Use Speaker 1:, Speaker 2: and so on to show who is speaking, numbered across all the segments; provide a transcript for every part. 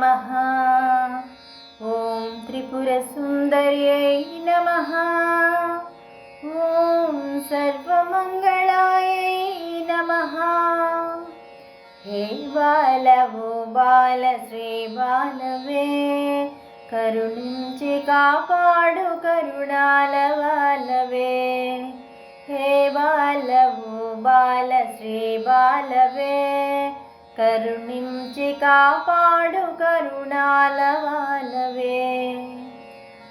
Speaker 1: नमः ॐ त्रिपुरसुन्दर्यै नमः ॐ सर्वमङ्गलायै नमः हे बालवो बालश्री बालवे కరుణించి కాపాడు కరుణాల బాలవే హే బాలవు బాలశ్రీ బాలవే కరుణించి కాపాడు కరుణాల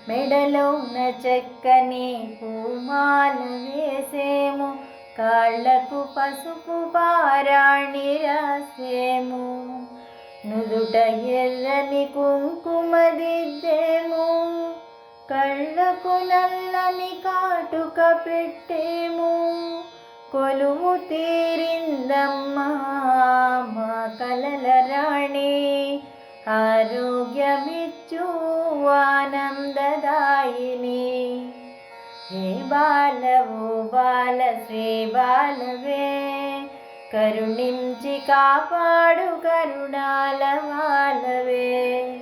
Speaker 1: మెడలో ఉన్న చక్కని పూమాల వేసేము కాళ్ళకు పసుపు పారాణి రాసేము. నుదుట ఎర్రని కుంకుమ దిద్దేము కళ్ళకు నల్లని కాటుక పెట్టేము. కొలువు తీరిందమ్మా మా కలల రాణి. ఆరోగ్యమిచ్చు ఆనందదాయిని. హే బాలవు బాల శ్రీ బాలవే కరుణించి కాపాడు కరుణాల బాలవే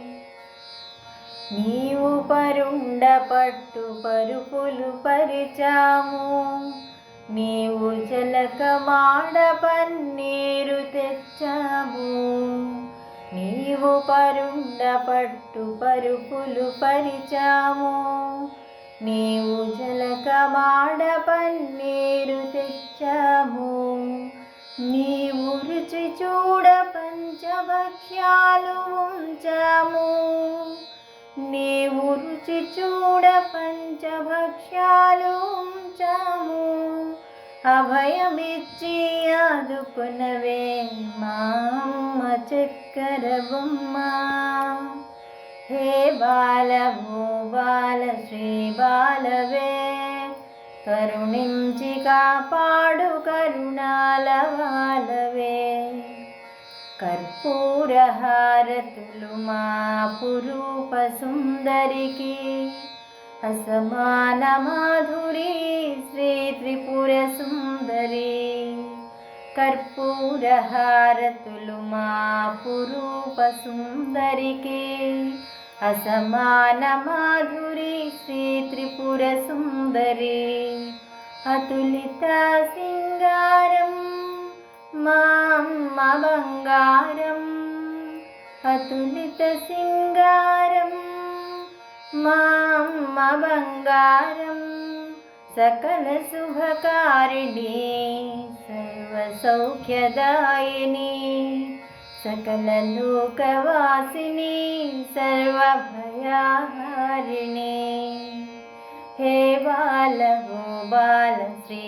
Speaker 1: నీవు పరుండ పట్టు పరుపులు పరిచాము. జలక పన్నీరు తెచ్చాము. నీవు పరుండ పట్టు పరుపులు పరిచాము. నీవు జలక పన్నీరు తెచ్చాము. నీవు రుచి చూడ పంచభక్ష్యాలు ఉంచాము. నీవు రుచి చూడ పంచభక్ష్యాలు ఉంచాము అభయమిచ్చి ఆదుకునవే మా అమ్మ చక్కెర బొమ్మ హే బాలవో బాల శ్రీ బాలవే కరుణించి కాపాడు కరుణాల బాలవే. కర్పూరహారతులు మా పురూప సుందరికి అసమాన మాధురి శ్రీ త్రిపురసుందరి కర్పూరహారతులు మా పురూప సుందరికి అసమాన మాధురి శ్రీ త్రిపుర సుందరి అతులిత సింగారం మా బంగారం. అతులిత సింగారం మా బంగారం. సకల శుభకారిణి సర్వ సౌఖ్యదాయిని సకల లోకవాసిని సర్వభయాహారిణి హే బాలవో బాల శ్రీ